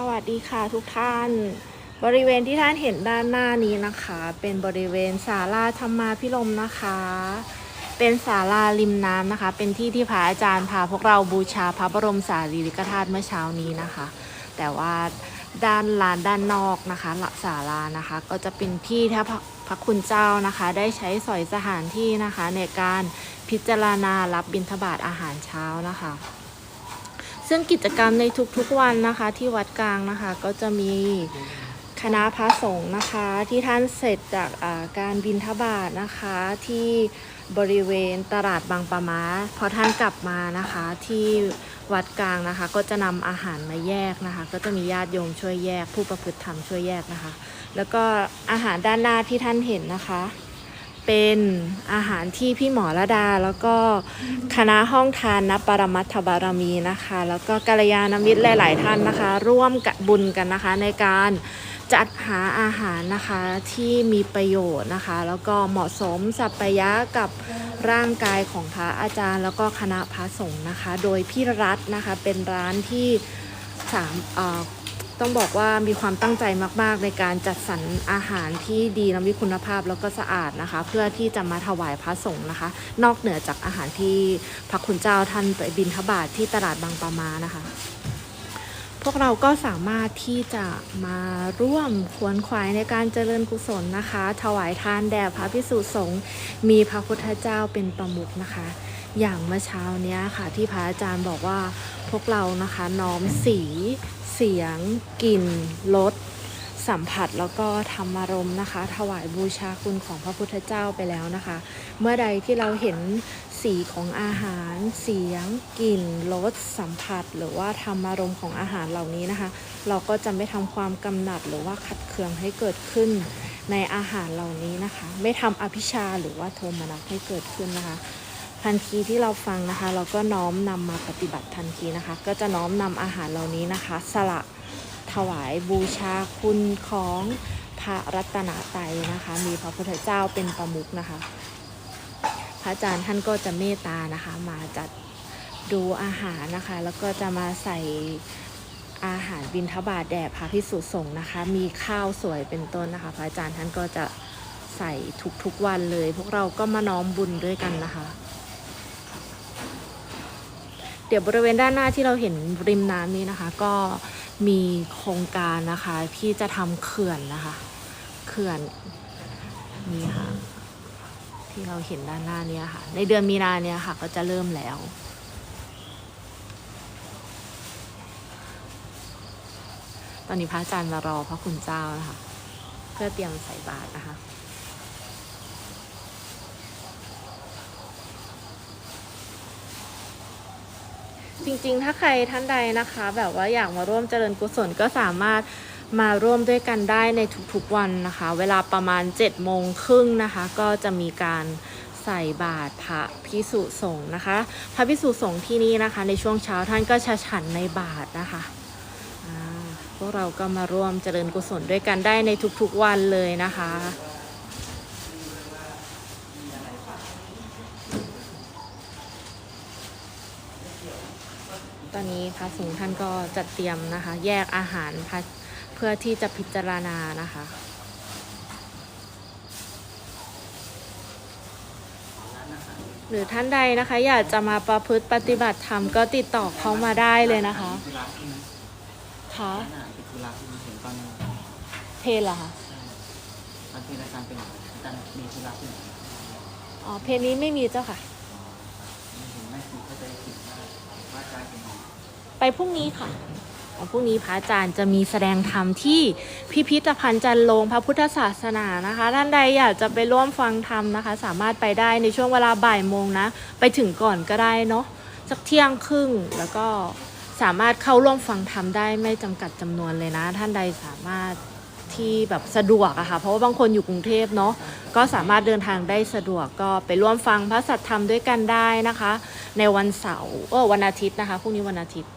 สวัสดีค่ะทุกท่าน บริเวณที่ท่านเห็นด้านหน้านี้นะคะ เป็นบริเวณศาลาธรรมาพิรมนะคะ เป็นศาลาริมน้ำนะคะ เป็นที่ที่พระอาจารย์พาพวกเราบูชาพระบรมสารีริกธาตุเมื่อเช้านี้นะคะ แต่ว่าด้านลานด้านนอกนะคะหลักศาลานะคะ ก็จะเป็นที่ที่พพระคุณเจ้านะคะ ได้ใช้สอยสถานที่นะคะในการพิจารณารับบิณฑบาตอาหารเช้านะคะ ซึ่งกิจกรรมในทุกๆวันนะคะที่วัดกลางนะคะก็จะมีคณะพระสงฆ์นะคะที่ท่านเสร็จจากาการบินทบาทนะคะที่บริเวณตลาดบางปะมาพอท่านกลับมานะคะที่วัดกลางนะคะ ก็จะนำอาหารมาแยกนะคะ ก็จะมีญาติโยมช่วยแยก ผู้ประพฤติธรรมช่วยแยกนะคะ แล้วก็อาหารด้านหน้าที่ท่านเห็นนะคะ เป็นอาหารที่พี่หมอระดา แล้วก็คณะห้องทานนปรมัตถบารมีนะคะ แล้วก็กัลยาณมิตรหลาย ๆ ท่านนะคะ ร่วมกับบุญกันนะคะในการจัดหาอาหารนะคะที่มีประโยชน์นะคะ แล้วก็เหมาะสมสัปยะกับร่างกายของพระอาจารย์ แล้วก็คณะพระสงฆ์นะคะ โดยพี่รัตน์นะคะเป็นร้านที่สามเอ่อ ต้องบอกว่ามีความตั้งใจมาก ๆ ในการจัดสรรอาหารที่ดีและมีคุณภาพแล้วก็สะอาดนะคะ เพื่อที่จะมาถวายพระสงฆ์นะคะ นอกเหนือจากอาหารที่พระคุณเจ้าท่านไปบินทบาทที่ตลาดบางปะมานะคะ พวกเราก็สามารถที่จะมาร่วมขวนขวายในการเจริญกุศลนะคะ ถวายทานแด่พระพิสุสงฆ์มีพระพุทธเจ้าเป็นประมุขนะคะ อย่างเมื่อเช้าเนี้ยค่ะที่พระอาจารย์บอกว่าพวกเรานะคะน้อมสี เสียงกลิ่นรสสัมผัสแล้วก็ธรรมารมณ์นะคะ ถวายบูชาคุณของพระพุทธเจ้าไปแล้วนะคะ เมื่อใดที่เราเห็นสีของอาหาร เสียงกลิ่นรสสัมผัส หรือว่าธรรมารมณ์ของอาหารเหล่านี้นะคะ เราก็จะไม่ทำความกำหนัดหรือว่าขัดเคืองให้เกิดขึ้นในอาหารเหล่านี้นะคะ ไม่ทำอภิชาหรือว่าโทมนัสให้เกิดขึ้นนะคะ ทันทีที่เราฟังนะคะ เราก็น้อมนำมาปฏิบัติทันทีนะคะ ก็จะน้อมนำอาหารเหล่านี้นะคะ สละถวายบูชาคุณของพระรัตนตรัยนะคะ มีพระพุทธเจ้าเป็นประมุขนะคะ พระอาจารย์ท่านก็จะเมตตานะคะ มาจัดดูอาหารนะคะ แล้วก็จะมาใส่อาหารบิณฑบาตแด่พระพิสุสงฆ์นะคะ มีข้าวสวยเป็นต้นนะคะ พระอาจารย์ท่านก็จะใส่ทุกๆวันเลย พวกเราก็มาน้อมบุญด้วยกันนะคะ เดี๋ยวบริเวณด้านหน้าที่เราเห็นริมน้ำนี้นะคะ ก็มีโครงการนะคะที่จะทำเขื่อนนะคะ เขื่อนนี่ค่ะที่เราเห็นด้านหน้านี้ค่ะ ในเดือนมีนาเนี่ยค่ะ ก็จะเริ่มแล้วตอนนี้พระอาจารย์มารอพระคุณเจ้านะคะ เพื่อเตรียมใส่บาตรนะคะ จริงๆ ถ้าใครท่านใดนะคะ แบบว่าอยากมาร่วมเจริญกุศลก็สามารถมาร่วมด้วยกันได้ในทุกๆวันนะคะ เวลาประมาณ7จ็ดโมงครึ่งนะคะ ก็จะมีการใส่บาตรพระพิสุสงฆ์นะคะ พระพิสุสงฆ์ที่นี่นะคะ ในช่วงเช้าท่านก็จะฉันในบาตรนะคะพวกเราก็มาร่วมเจริญกุศลด้วยกันได้ในทุกๆวันเลยนะคะ นี้พระสงฆ์ท่านก็จัดเตรียมนะคะ แยกอาหารพระเพื่อที่จะพิจารณานะคะหรือท่านใดนะคะ อยากจะมาประพฤติปฏิบัติธรรมก็ติดต่อเข้ามาได้เลยนะคะค่ะเป็นธุระที่เห็นตอนเพลเหรอคะตอนที่รายการเป็นอาจารย์มีธุระที่ไหนอ๋อเพลนี้ไม่มีเจ้าค่ะเห็นไม่คิดเข้าใจผิดว่าอาจารย์เป็น ไปพรุ่งนี้ค่ะอ๋อพรุ่งนี้พระอาจารย์จะมีแสดงธรรมที่พิพิธภัณฑ์จันโลงพระพุทธศาสนานะคะ ท่านใดอยากจะไปร่วมฟังธรรมนะคะ สามารถไปได้ในช่วงเวลาบ่ายโมงนะ ไปถึงก่อนก็ได้เนาะสักเที่ยงครึ่งแล้วก็สามารถเข้าร่วมฟังธรรมได้ไม่จำกัดจำนวนเลยนะ ท่านใดสามารถที่แบบสะดวกอะค่ะ เพราะว่าบางคนอยู่กรุงเทพเนาะก็สามารถเดินทางได้สะดวกก็ไปร่วมฟังพระสัทธรรมด้วยกันได้นะคะ ในวันเสาร์วันอาทิตย์นะคะพรุ่งนี้วันอาทิตย์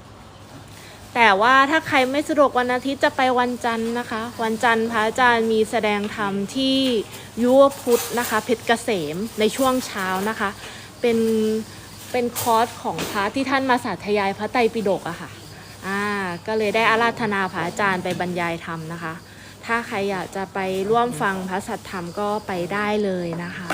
แต่ว่าถ้าใครไม่สะดวกวันอาทิตย์จะไปวันจันทร์นะคะ วันจันทร์พระอาจารย์มีแสดงธรรมที่ยุวพุทธนะคะ เพชรเกษมในช่วงเช้านะคะ เป็นเป็นคอร์สของพระที่ท่านมาสาธยายพระไตรปิฎกอะค่ะอ่าก็เลยได้อาราธนาพระอาจารย์ไปบรรยายธรรมนะคะ ถ้าใครอยากจะไปร่วมฟังพระสัทธรรมก็ไปได้เลยนะคะ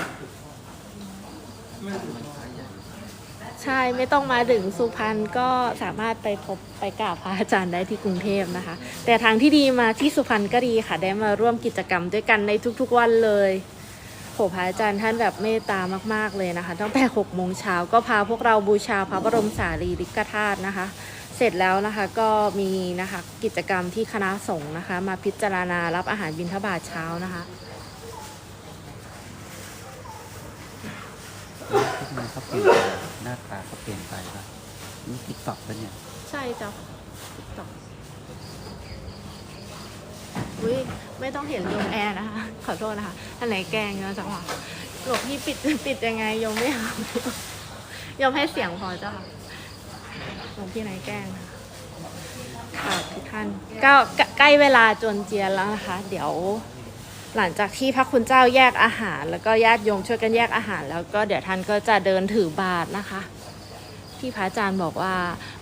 ใช่ไม่ต้องมาถึงสุพรรณก็สามารถไปพบไปกราบพระอาจารย์ได้ที่กรุงเทพนะคะ แต่ทางที่ดีมาที่สุพรรณก็ดีค่ะ ได้มาร่วมกิจกรรมด้วยกันในทุกๆวันเลยโหพระอาจารย์ท่านแบบเมตตามาก ๆเลยนะคะ ตั้งแต่6โมงเช้าก็พาพวกเราบูชาพระบรมสารีริกธาตุนะคะ เสร็จแล้วนะคะก็มีนะคะกิจกรรมที่คณะสงฆ์นะคะ มาพิจารณารับอาหารบิณฑบาตเช้านะคะ ทุกมันเขาเปลี่ยนไปหน้าตาเขาเปลี่ยนไปป่ะนี่ติ๊กต็อกปะเนี่ยใช่จ้ะตอบอุ้ยไม่ต้องเห็นโยมแอร์นะคะ ขอโทษนะคะอันไหนแกงเนาะจังหวะหลบพี่ปิดปิดยังไงยมไม่เอายมให้เสียงพอจ้ะหลวงพี่ไหนแกล้งนะค่ะทุกท่านก็ใกล้เวลาจนเจียนแล้วนะคะ เดี๋ยว หลังจากที่พระคุณเจ้าแยกอาหาร แล้วก็ญาติโยมช่วยกันแยกอาหาร แล้วก็เดี๋ยวท่านก็จะเดินถือบาตรนะคะ ที่พระอาจารย์บอกว่า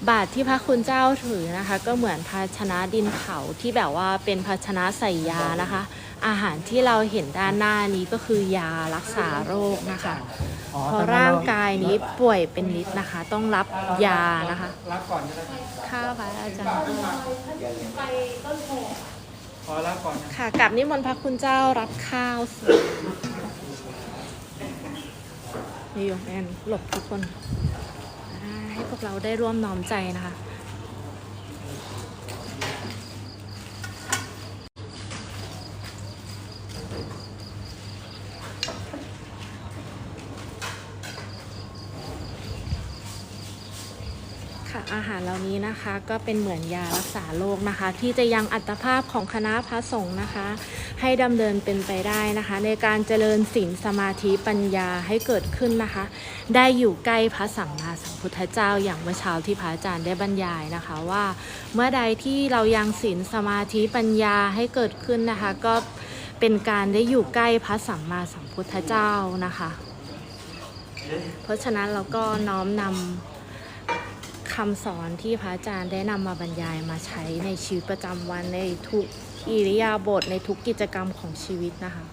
บาตรที่พระคุณเจ้าถือนะคะ ก็เหมือนภาชนะดินเผาที่แบบว่าเป็นภาชนะใส่ยานะคะ อาหารที่เราเห็นด้านหน้านี้ก็คือยารักษาโรคนะคะเพราะร่างกายนี้ป่วยเป็นนิดนะคะ ต้องรับยานะคะรับก่อนจะได้ค่ะพระอาจารย์ ขอรับก่อนนะค่ะกลับนิมนต์พระคุณเจ้ารับข้าวสินี่โยมแอนหลบทุกคน ให้พวกเราได้ร่วมน้อมใจนะคะ อาหารเหล่านี้นะคะก็เป็นเหมือนยารักษาโรคนะคะ ที่จะยังอัตภาพของคณะพระสงฆ์นะคะ ให้ดำเนินเป็นไปได้นะคะ ในการเจริญศีลสมาธิปัญญาให้เกิดขึ้นนะคะ ได้อยู่ใกล้พระสัมมาสัมพุทธเจ้าอย่างเมื่อเช้าที่พระอาจารย์ได้บรรยายนะคะว่า เมื่อใดที่เรายังศีลสมาธิปัญญาให้เกิดขึ้นนะคะ ก็เป็นการได้อยู่ใกล้พระสัมมาสัมพุทธเจ้านะคะ เพราะฉะนั้นเราก็น้อมนำ คำสอนที่พระอาจารย์ได้นำมาบรรยายมาใช้ในชีวิตประจำวันในทุกอิริยาบถในทุกกิจกรรมของชีวิตนะคะ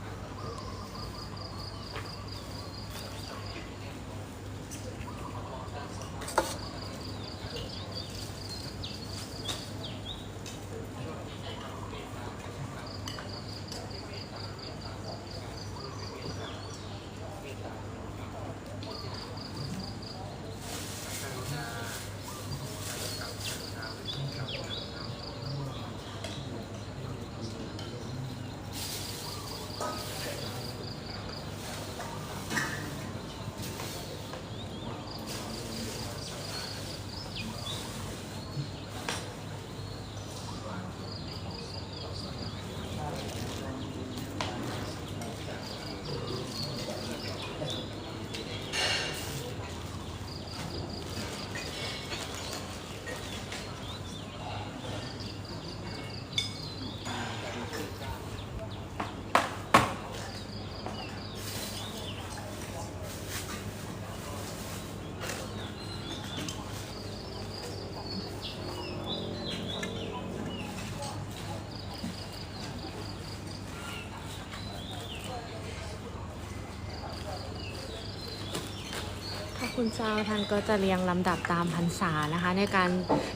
เจ้าท่านก็จะเรียงลำดับตามพรรษานะคะ ในการ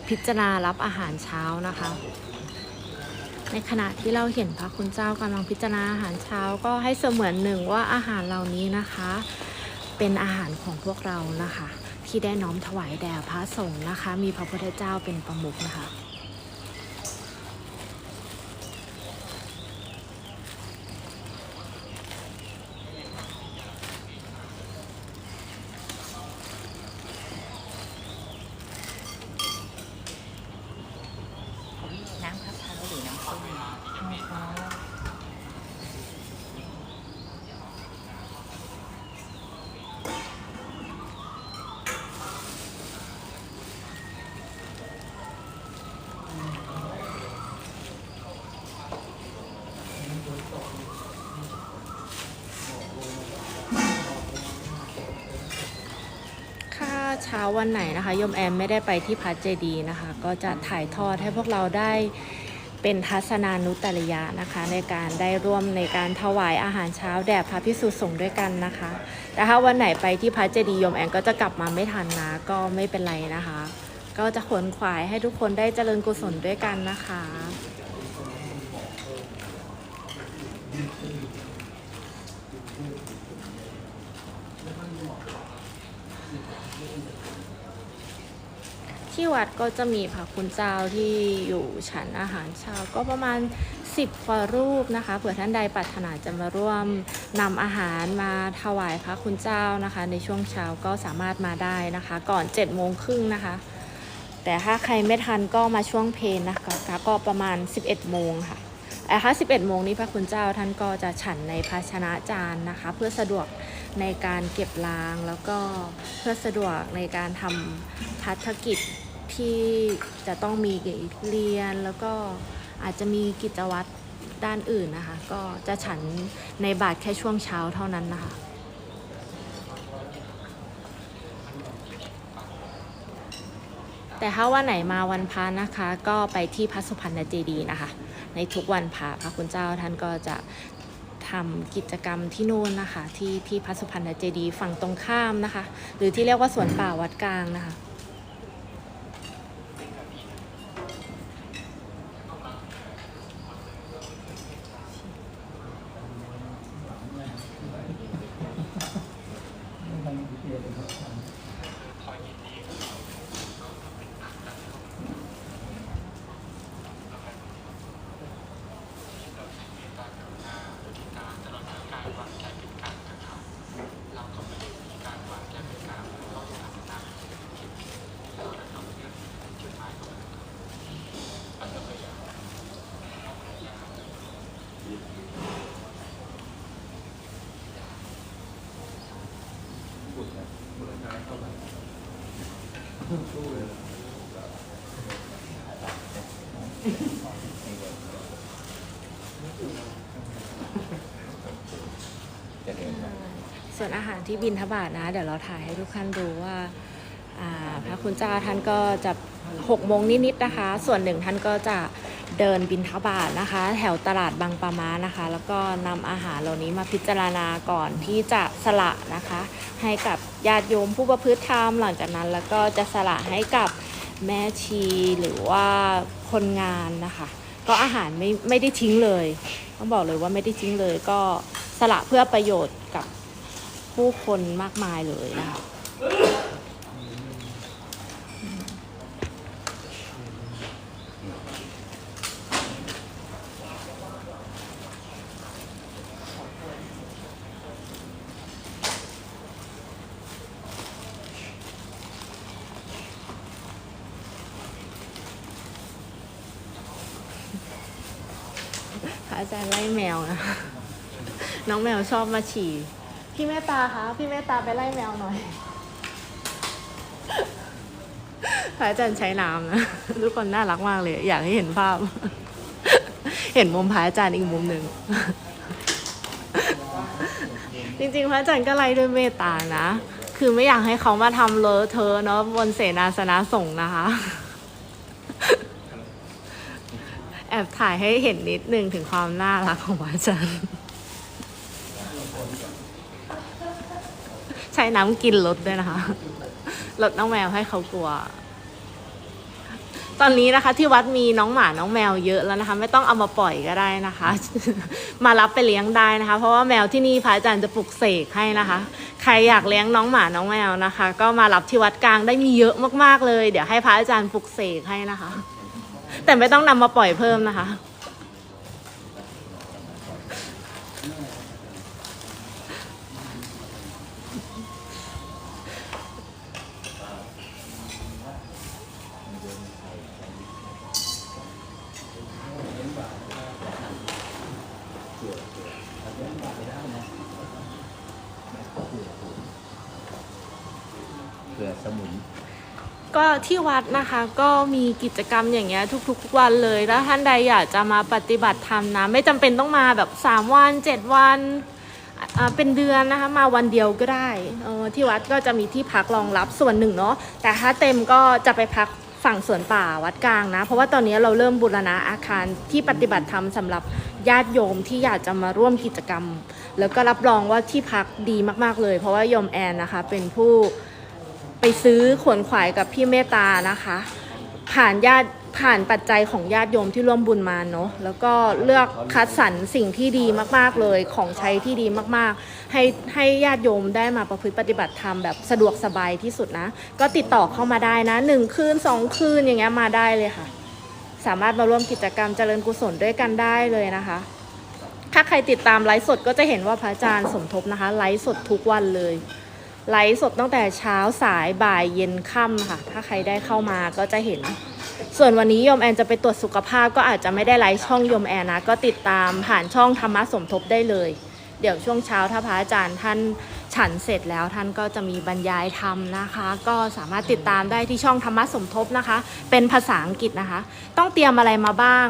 พิจารณารับอาหารเช้านะคะ ในขณะที่เราเห็นพระคุณเจ้ากำลังพิจารณาอาหารเช้าก็ให้เสมือนหนึ่งว่าอาหารเหล่านี้นะคะ เป็นอาหารของพวกเรานะคะ ที่ได้น้อมถวายแด่พระสงฆ์นะคะ มีพระพุทธเจ้าเป็นประมุขนะคะ น้ำมะพร้าวหรือน้ำส้ม เช้าวันไหนนะคะยมแอมไม่ได้ไปที่พัดเจดีนะคะ ก็จะถ่ายทอดให้พวกเราได้เป็นทัศนานุตริยะนะคะ ในการได้ร่วมในการถวายอาหารเช้าแด่พระพิสุสงฆ์ด้วยกันนะคะ แต่ถ้าวันไหนไปที่พัดเจดียมแอมก็จะกลับมาไม่ทันนะก็ไม่เป็นไรนะคะ ก็จะขวนขวายให้ทุกคนได้เจริญกุศลด้วยกันนะคะ ที่วัดก็จะมีพระคุณเจ้าที่อยู่ฉันอาหารเช้าก็ประมาณ 10กว่ารูปนะคะเผื่อท่านใดปรารถนาจะมาร่วมนำอาหารมาถวายพระคุณเจ้านะคะ ในช่วงเช้าก็สามารถมาได้นะคะ ก่อน7จ็ดโมงครึ่งนะคะ แต่ถ้าใครไม่ทันก็มาช่วงเพลนนะคะก็ประมาณ 11โมงค่ะแต่ถ้า11โมงนี้พระคุณเจ้าท่านก็จะฉันในภาชนะจานนะคะ เพื่อสะดวก ในการเก็บล้างแล้วก็เพื่อสะดวกในการทำพัฒกิจที่จะต้องมีเรียนแล้วก็อาจจะมีกิจวัตรด้านอื่นนะคะ ก็จะฉันในบาทแค่ช่วงเช้าเท่านั้นนะคะแต่ถ้าวันไหนมาวันพระนะคะ ก็ไปที่พระสุพรรณเจดีนะคะ ในทุกวันพระพระคุณเจ้าท่านก็จะ ทำกิจกรรมที่นู่นนะคะ ที่ที่พระสุพรรณเจดีฝั่งตรงข้ามนะคะ หรือที่เรียกว่าสวนป่าวัดกลางนะคะ ส่วนอาหารที่บินทบาทนะ เดี๋ยวเราถ่ายให้ทุกท่านดูว่าพระคุณเจ้าท่านก็จะ6โมงนิดๆนะคะ ส่วนหนึ่งท่านก็จะเดินบินทบาทนะคะ แถวตลาดบางปะมานะคะ แล้วก็นำอาหารเหล่านี้มาพิจารณาก่อนที่จะสละนะคะ ให้กับญาติโยมผู้ประพฤติธรรมหลังจากนั้น แล้วก็จะสละให้กับแม่ชีหรือว่าคนงานนะคะ ก็อาหารไม่ไม่ได้ทิ้งเลย ต้องบอกเลยว่าไม่ได้ทิ้งเลย ก็สละเพื่อประโยชน์กับ ผู้คนมากมายเลยนะคะอาจารย์ไล่แมวนะ น้องแมวชอบมาฉี่ พี่เมตตาคะพี่เมตตาไปไล่แมวหน่อยพระอาจารย์ใช้น้ำนะ ทุกคนน่ารักมากเลย อยากให้เห็นภาพ เห็นมุมพระอาจารย์อีกมุมหนึ่งจริงๆ พระอาจารย์ก็ไล่ด้วยเมตตานะ คือไม่อยากให้เขามาทำเลอะเทอะเนาะบนเสนาสนะสงฆ์นะคะ แอบถ่ายให้เห็นนิดนึงถึงความน่ารักของพระอาจารย์ ช้น้ำกินรถด้วยนะคะรถน้องแมวให้เขากลัว ตอนนี้นะคะ ที่วัดมีน้องหมาน้องแมวเยอะแล้วนะคะ ไม่ต้องเอามาปล่อยก็ได้นะคะ มารับไปเลี้ยงได้นะคะ เพราะว่าแมวที่นี่พระอาจารย์จะปลุกเสกให้นะคะ ใครอยากเลี้ยงน้องหมาน้องแมวนะคะ ก็มารับที่วัดกลางได้มีเยอะมากๆเลย เดี๋ยวให้พระอาจารย์ปลุกเสกให้นะคะ แต่ไม่ต้องนำมาปล่อยเพิ่มนะคะ เผื่อสมุน ก็ที่วัดนะคะก็มีกิจกรรมอย่างเงี้ยทุกๆวันเลยถ้าท่านใดอยากจะมาปฏิบัติธรรมนะ ไม่จำเป็นต้องมาแบบ 3 วัน 7 วัน เป็นเดือนนะคะมาวันเดียวก็ได้ที่วัดก็จะมีที่พักรองรับส่วนหนึ่งเนาะแต่ถ้าเต็มก็จะไปพักฝั่งสวนป่าวัดกลางนะ เพราะว่าตอนนี้เราเริ่มบูรณะอาคารที่ปฏิบัติธรรมสำหรับญาติโยมที่อยากจะมาร่วมกิจกรรม แล้วก็รับรองว่าที่พักดีมากๆเลย เพราะว่าโยมแอนนะคะ เป็นผู้ไปซื้อขวนขวายกับพี่เมตานะคะ ผ่านญาติ ผ่านปัจจัยของญาติโยมที่ร่วมบุญมาเนาะแล้วก็เลือกคัดสรรสิ่งที่ดีมากๆเลยของใช้ที่ดีมากๆ ให้ให้ญาติโยมได้มาประพฤติปฏิบัติธรรมแบบสะดวกสบายที่สุดนะ ก็ติดต่อเข้ามาได้นะหนึ่งคืนสองคืนอย่างเงี้ยมาได้เลยค่ะ สามารถมาร่วมกิจกรรมเจริญกุศลด้วยกันได้เลยนะคะ ถ้าใครติดตามไลฟ์สดก็จะเห็นว่าพระอาจารย์สมทบนะคะไลฟ์สดทุกวันเลยไลฟ์สดตั้งแต่เช้าสายบ่ายเย็นค่ำค่ะ ถ้าใครได้เข้ามาก็จะเห็น ส่วนวันนี้โยมแอนจะไปตรวจสุขภาพก็อาจจะไม่ได้ไลฟ์ช่องโยมแอนนะ ก็ติดตามผ่านช่องธรรมะสมทบได้เลย เดี๋ยวช่วงเช้าถ้าพระอาจารย์ท่านฉันเสร็จแล้วท่านก็จะมีบรรยายธรรมนะคะ ก็สามารถติดตามได้ที่ช่องธรรมะสมทบนะคะ เป็นภาษาอังกฤษนะคะ ต้องเตรียมอะไรมาบ้าง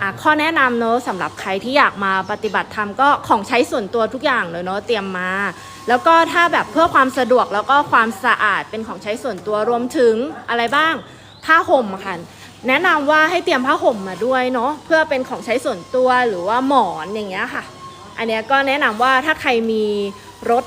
อะข้อแนะนำเนอะสำหรับใครที่อยากมาปฏิบัติธรรมก็ของใช้ส่วนตัวทุกอย่างเลยเนอะเตรียมมา แล้วก็ถ้าแบบเพื่อความสะดวกแล้วก็ความสะอาดเป็นของใช้ส่วนตัวรวมถึงอะไรบ้าง ผ้าห่มค่ะแนะนำว่าให้เตรียมผ้าห่มมาด้วยเนาะเพื่อเป็นของใช้ส่วนตัวหรือว่าหมอนอย่างเงี้ยค่ะ อันเนี้ยก็แนะนำว่าถ้าใครมีรถ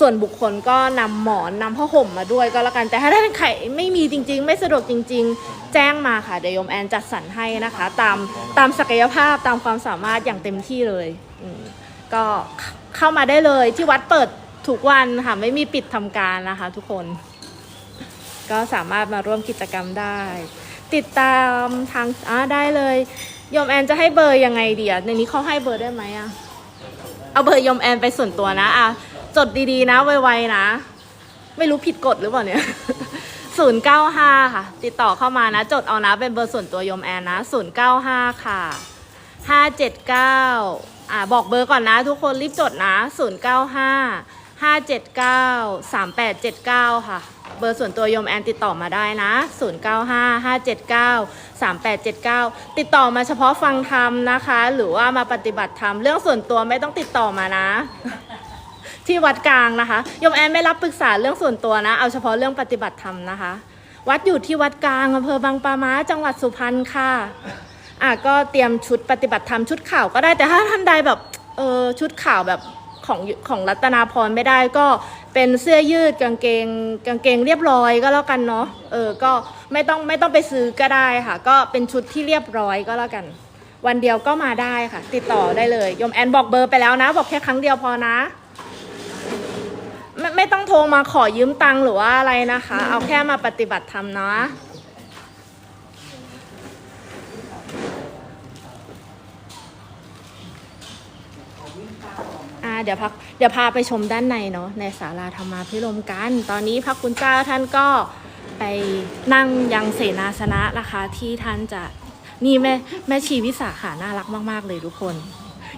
ส่วนบุคคลก็นำหมอนนำผ้าห่มมาด้วยก็แล้วกันแต่ถ้าท่านใครไม่มีจริง ๆ ไม่สะดวกจริง ๆ แจ้งมาค่ะเดี๋ยวยมแอนจัดสรรให้นะคะ ตามตามศักยภาพตามความสามารถอย่างเต็มที่เลยก็เข้ามาได้เลยที่วัดเปิดทุกวันค่ะไม่มีปิดทำการนะคะทุกคน ก็สามารถมาร่วมกิจกรรมได้ ติดตามทางอ่าได้เลยยมแอนจะให้เบอร์ยังไงดีอะในนี้เขาให้เบอร์ได้ไหมอะเอาเบอร์ยมแอนไปส่วนตัวนะอะจดดีๆนะไวๆนะ ไม่รู้ผิดกฎหรือเปล่าเนี่ยศูนย์เก้าห้าค่ะ ติดต่อเข้ามานะ จดเอานะ เป็นเบอร์ส่วนตัวยมแอนนะศูนย์เก้าห้าค่ะห้าเจ็ดเก้าอ่าบอกเบอร์ก่อนนะ ทุกคนรีบจดนะศูนย์เก้าห้าห้าเจ็ดเก้าสามแปดเจ็ดเก้าค่ะ เบอร์ส่วนตัวยมแอนติดต่อมาได้นะ 0 9 5 5 7 9 3 8 7 9 ติดต่อมาเฉพาะฟังธรรมนะคะ หรือว่ามาปฏิบัติธรรมเรื่องส่วนตัวไม่ต้องติดต่อมานะ ที่วัดกลางนะคะยมแอนไม่รับปรึกษาเรื่องส่วนตัวนะ เอาเฉพาะเรื่องปฏิบัติธรรมนะคะ วัดอยู่ที่วัดกลางอำเภอบางปาม้าจังหวัดสุพรรณค่ะอะก็เตรียมชุดปฏิบัติธรรมชุดขาวก็ได้แต่ถ้าท่านใดแบบเออชุดขาวแบบของของรัตนาพรไม่ได้ก็ เป็นเสื้อยืดกางเกงกางเกงเรียบร้อยก็แล้วกันเนาะเออก็ไม่ต้องไม่ต้องไปซื้อก็ได้ค่ะ ก็เป็นชุดที่เรียบร้อยก็แล้วกัน วันเดียวก็มาได้ค่ะ ติดต่อได้เลยยมแอนบอกเบอร์ไปแล้วนะ บอกแค่ครั้งเดียวพอนะ ไม่ไม่ต้องโทรมาขอยืมตังค์หรือว่าอะไรนะคะ เอาแค่มาปฏิบัติธรรมเนาะ เดี๋ยวพักเดี๋ยวพาไปชมด้านในเนาะในศาลาธรรมาพิรมกัน ตอนนี้พระคุณเจ้าท่านก็ไปนั่งยังเสนาสนะนะคะที่ท่านจะนี่แม่แม่ชีวิสาขาน่ารักมาก ๆ เลยทุกคน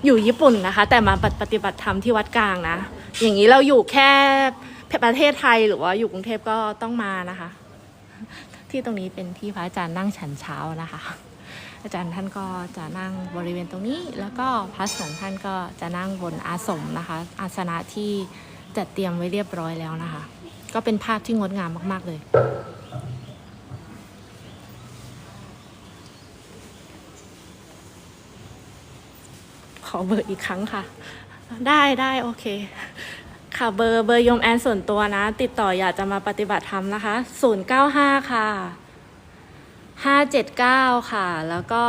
อยู่ญี่ปุ่นนะคะ แต่มาปฏิบัติธรรมที่วัดกลางนะ อย่างนี้เราอยู่แค่ประเทศไทยหรือว่าอยู่กรุงเทพก็ต้องมานะคะ ที่ตรงนี้เป็นที่พระอาจารย์นั่งฉันเช้านะคะ อาจารย์ท่านก็จะนั่งบริเวณตรงนี้ แล้วก็พระสงฆ์ท่านก็จะนั่งบนอาสมนะคะ อาสนะที่จัดเตรียมไว้เรียบร้อยแล้วนะคะ ก็เป็นภาพที่งดงามมาก ๆ เลยขอเบอร์อีกครั้งค่ะ ได้ได้โอเค ค่ะเบอร์เบอร์ยมแอนส่วนตัวนะ ติดต่ออยากจะมาปฏิบัติธรรมนะคะ 095 ค่ะ 579 ค่ะ แล้วก็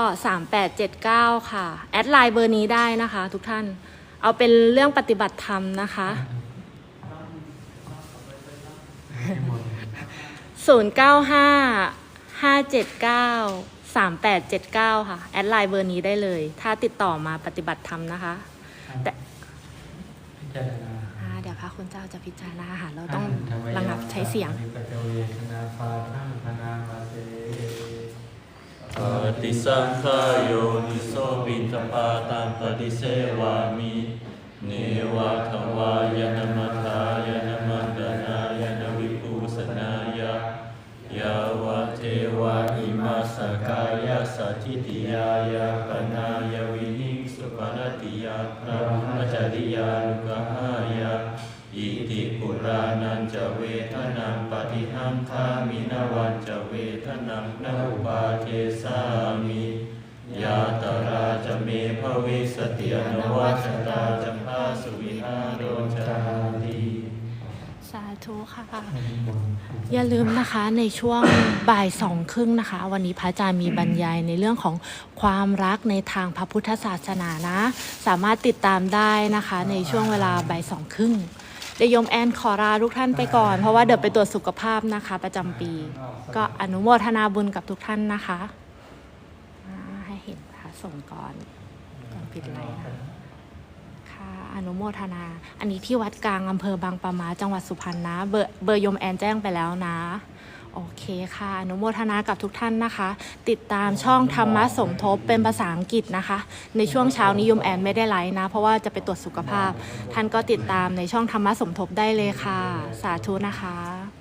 3879 ค่ะ แอดไลน์เบอร์นี้ได้นะคะ ทุกท่าน เอาเป็นเรื่องปฏิบัติธรรมนะคะ 095 579 3879 ค่ะ แอดไลน์เบอร์นี้ได้เลย ถ้าติดต่อมาปฏิบัติธรรมนะคะ แต่พิจารณาอ่าเดี๋ยวพระคุณเจ้าจะพิจารณาค่ะ เราต้องระงับใช้เสียง ปฏิสังขายโยนิโสบินทปาตังปฏิเสวามิเนวะทวายนมัทายนมันดนายนวิปูสนายะยาวะเทวะอิมาสกายะสัทธิติยา เวทนังปฏิหังคามินวันจเวทนังนอุปาเทสามิยาตราจะเมภวิสติอนวัชราจะพาสุวิหารโรจารีสาธุค่ะ อย่าลืมนะคะในช่วงบ่ายสองครึ่งนะคะ วันนี้พระอาจารย์มีบรรยายในเรื่องของความรักในทางพระพุทธศาสนานะ สามารถติดตามได้นะคะในช่วงเวลาบ่ายสองครึ่ง เดี๋ยวโยมแอนขอลาทุกท่านไปก่อน เพราะว่าเดี๋ยวไปตรวจสุขภาพนะคะ ประจำปี ก็อนุโมทนาบุญกับทุกท่านนะคะอ่าให้เห็นพระสงฆ์ก่อนก่อนปิดไลน์นะค่ะอนุโมทนา อันนี้ที่วัดกลางอำเภอบางปะมาจังหวัดสุพรรณนะ เบอร์เบอร์ยมแอนแจ้งไปแล้วนะ โอเคค่ะ อนุโมทนากับทุกท่านนะคะ ติดตามช่องธรรมะสมทบเป็นภาษาอังกฤษนะคะ ในช่วงเช้านี้ยมแอนไม่ได้ไลฟ์นะ เพราะว่าจะไปตรวจสุขภาพ ท่านก็ติดตามในช่องธรรมะสมทบได้เลยค่ะ สาธุนะคะ